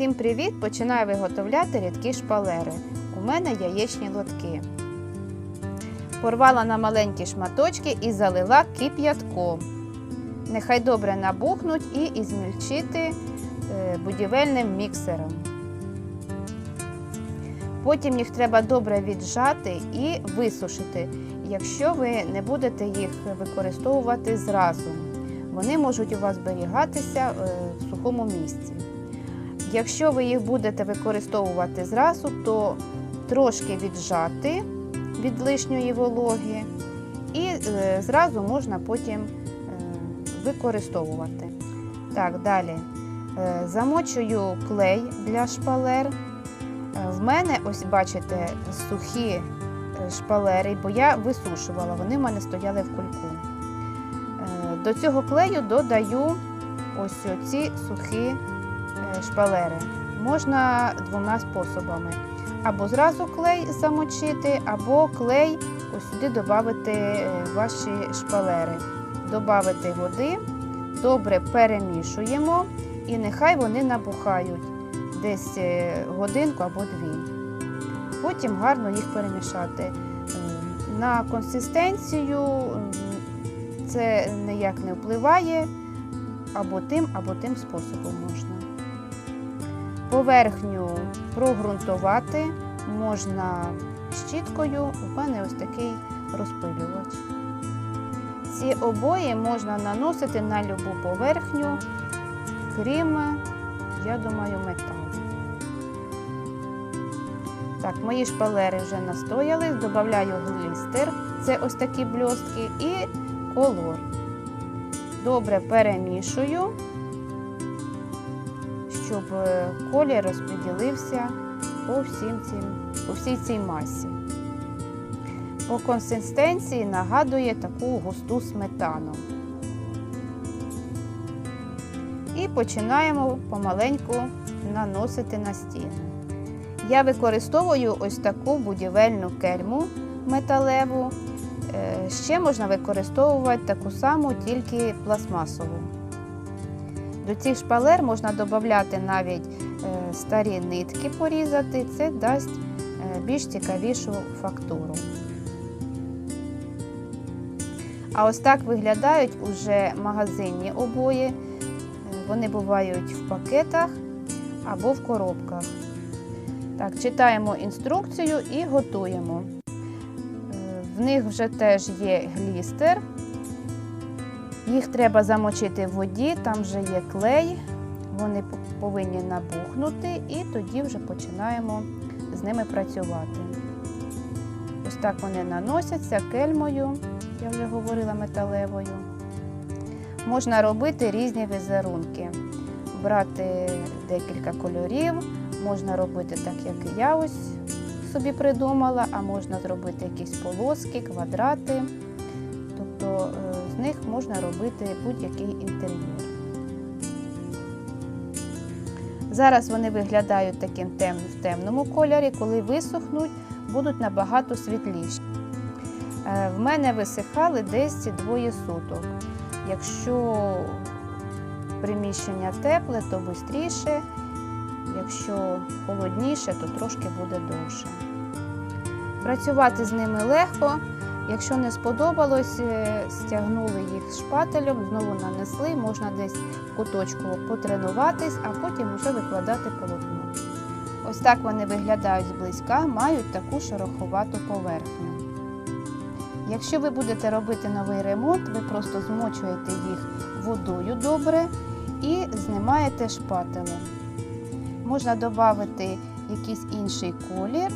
Всім привіт! Починаю виготовляти рідкі шпалери. У мене яєчні лотки. Порвала на маленькі шматочки і залила кип'ятком. Нехай добре набухнуть і ізмільчити е, будівельним міксером. Потім їх треба добре віджати і висушити, якщо ви не будете їх використовувати зразу. Вони можуть у вас зберігатися е, в сухому місці. Якщо ви їх будете використовувати зразу, то трошки віджати від лишньої вологи і е, зразу можна потім е, використовувати. Так, далі е, замочую клей для шпалер. В мене, ось бачите, сухі шпалери, бо я висушувала, вони в мене стояли в кульку. До цього клею додаю ось ці сухі шпалери. Можна двома способами. Або зразу клей замочити, або клей ось сюди додати е, ваші шпалери. Добавити води, добре перемішуємо і нехай вони набухають десь е, годинку або дві. Потім гарно їх перемішати. На консистенцію це ніяк не впливає, або тим, або тим способом можна. Поверхню прогрунтувати можна щіткою, у мене ось такий розпилювач. Ці обої можна наносити на любу поверхню, крім, я думаю, металу. Так, мої шпалери вже настоялись, додаю глістер, це ось такі бльостки, і колор. Добре перемішую, щоб е, колір розподілився по, всім цим, по всій цій масі. По консистенції нагадує таку густу сметану. І починаємо помаленьку наносити на стіни. Я використовую ось таку будівельну кельму металеву. Е, Ще можна використовувати таку саму, тільки пластмасову. До цих шпалер можна додати навіть е, старі нитки порізати, це дасть е, більш цікавішу фактуру. А ось так виглядають уже магазинні обої. Е, Вони бувають в пакетах або в коробках. Так, читаємо інструкцію і готуємо. В них вже теж є глістер. Їх треба замочити в воді, там вже є клей, вони повинні набухнути і тоді вже починаємо з ними працювати. Ось так вони наносяться кельмою, я вже говорила металевою. Можна робити різні візерунки, брати декілька кольорів, можна робити так, як я ось собі придумала, а можна зробити якісь полоски, квадрати. Тобто е, них можна робити будь-який інтер'єр. Зараз вони виглядають таким тем, в темному кольорі, коли висохнуть, будуть набагато світліші. Е, В мене висихали десь двоє суток. Якщо приміщення тепле, то швидше, якщо холодніше, то трошки буде довше. Працювати з ними легко. Якщо не сподобалось, е, стягнули їх шпателем, знову нанесли, можна десь в куточку потренуватись, а потім вже викладати полотно. Ось так вони виглядають зблизька, мають таку шероховату поверхню. Якщо ви будете робити новий ремонт, ви просто змочуєте їх водою добре і знімаєте шпателем. Можна додати якийсь інший колір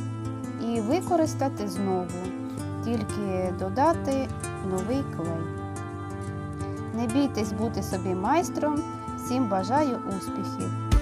і використати знову тільки додати новий клей. Не бійтесь бути собі майстром. Всім бажаю успіхів!